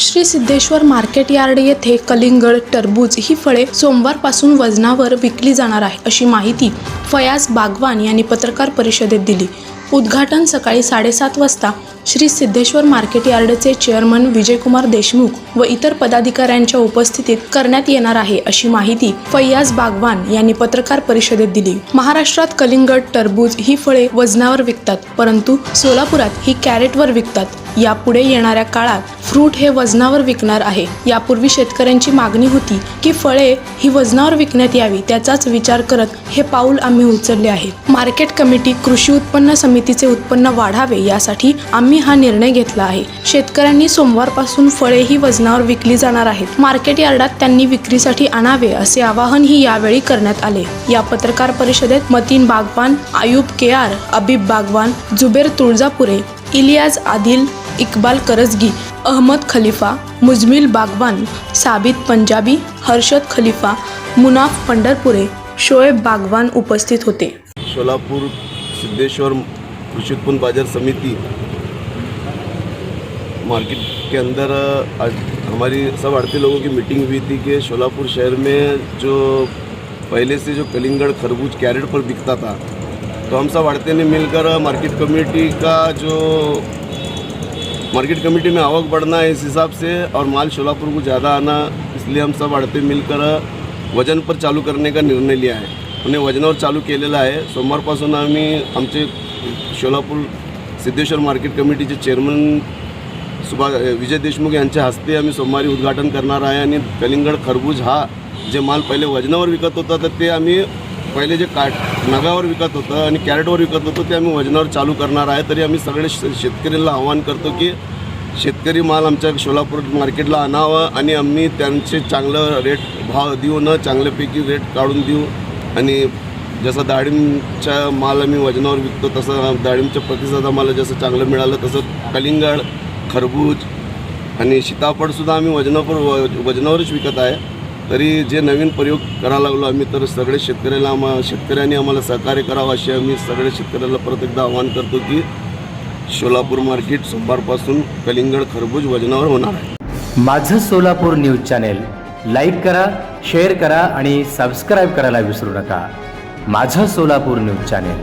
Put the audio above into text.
Shri Siddheshwar market yard येथे कलिंगड टरबूज ही फळे सोमवारपासून वजनावर विकली जाणार आहे अशी माहिती फयाज बागवान यांनी पत्रकार परिषदेत दिली. उद्घाटन सकाळी साडेसात वाजता श्री सिद्धेश्वर मार्केट यार्डचे चेअरमन विजयकुमार देशमुख व इतर पदाधिकाऱ्यांच्या उपस्थितीत करण्यात येणार आहे अशी माहिती फैयाज बागवान यांनी पत्रकार परिषदेत दिली. महाराष्ट्रात कलिंगड टरबूज ही फळे वजनावर विकतात परंतु सोलापुरात ही कॅरेटवर विकतात. यापुढे येणाऱ्या काळात फ्रूट हे वजनावर विकणार आहे. यापूर्वी शेतकऱ्यांची मागणी होती की फळे ही वजनावर विकण्यात यावी त्याचाच विचार करत हे पाऊल आम्ही उचलले आहे. मार्केट कमिटी कृषी उत्पन्न समितीचे उत्पन्न वाढावे यासाठी आम्ही हा निर्णय घेतला आहे. शेतकऱ्यांनी सोमवारपासून फळे ही वजनावर विकली जाणार आहेत. मार्केट यार्डात त्यांनी विक्रीसाठी आणावे असे आवाहनही यावेळी करण्यात आले. या पत्रकार परिषदेत मतीन बागवान आयुब केआर अबीब बागवान जुबेर तुळजापुरे इलियाज आदिल इकबाल करजगी अहमद खलिफा मुजमिल बागवान साबित पंजाबी हर्षद खलिफा मुनाफ पंढरपुरे शोएब बागवान उपस्थित होते. सोलापुर सिद्धेश्वर कृषी उत्पन्न बाजार समिति मार्केट के अंदर आज हमारी सब आड़ती लोगों की मीटिंग हुई थी कि सोलापुर शहर में जो पहले से जो कलिंगड़ खरबूज कैरेट पर बिकता था तो हम सब आड़ते ने मिलकर मार्केट कमेटी का जो मार्केट कमेटी में आवक बढ़ना है इस हिसाब से और माल शोलापुर को ज़्यादा आना इसलिए हम सब आड़ते मिलकर वजन पर चालू करने का निर्णय लिया आहे उन्हें वजनावर चालू केलेलं आहे सोमवारपासून आम्ही आमचे सोलापूर सिद्धेश्वर मार्केट कमिटीचे चेअरमन सुभा विजय देशमुख यांच्या हस्ते आम्ही सोमवारी उद्घाटन करणार आहे आणि कलिंगड खरबूज हा जे माल पहिले वजनावर विकत होता तर ते आम्ही पहिले जे काट नगावर विकत होतं आणि कॅरेटवर विकत होतो ते आम्ही वजनावर चालू करणार आहे. तरी आम्ही सगळे शे- शेतकऱ्यांना आव्हान करतो की शेतकरी माल आमच्या सोलापूर मार्केटला आणावं आणि आम्ही त्यांचे चांगलं रेट भाव देऊ न चांगल्यापैकी रेट काढून देऊ. आणि जसं डाळिंबच्या माल आम्ही वजनावर विकतो तसं डाळिंबच्या प्रतिसाद आम्हाला जसं चांगलं मिळालं तसं कलिंगड खरबूज आणि सीताफळसुद्धा आम्ही वजनावर व- वजनावरच विकत आहे. तरी जे नवीन प्रयोग करायला लागलो आम्ही तर सगळे शेतकऱ्याला आम्हा शेतकऱ्यांनी आम्हाला सहकार्य करावं असे आम्ही सगळ्या शेतकऱ्याला परत एकदा आवाहन करतो की सोलापूर मार्केट सोमवारपासून कलिंगड खरबूज वजनावर होणार आहे. माझं सोलापूर न्यूज चॅनेल लाईक करा शेअर करा आणि सबस्क्राईब करायला विसरू नका. माझं सोलापूर न्यूज चॅनेल.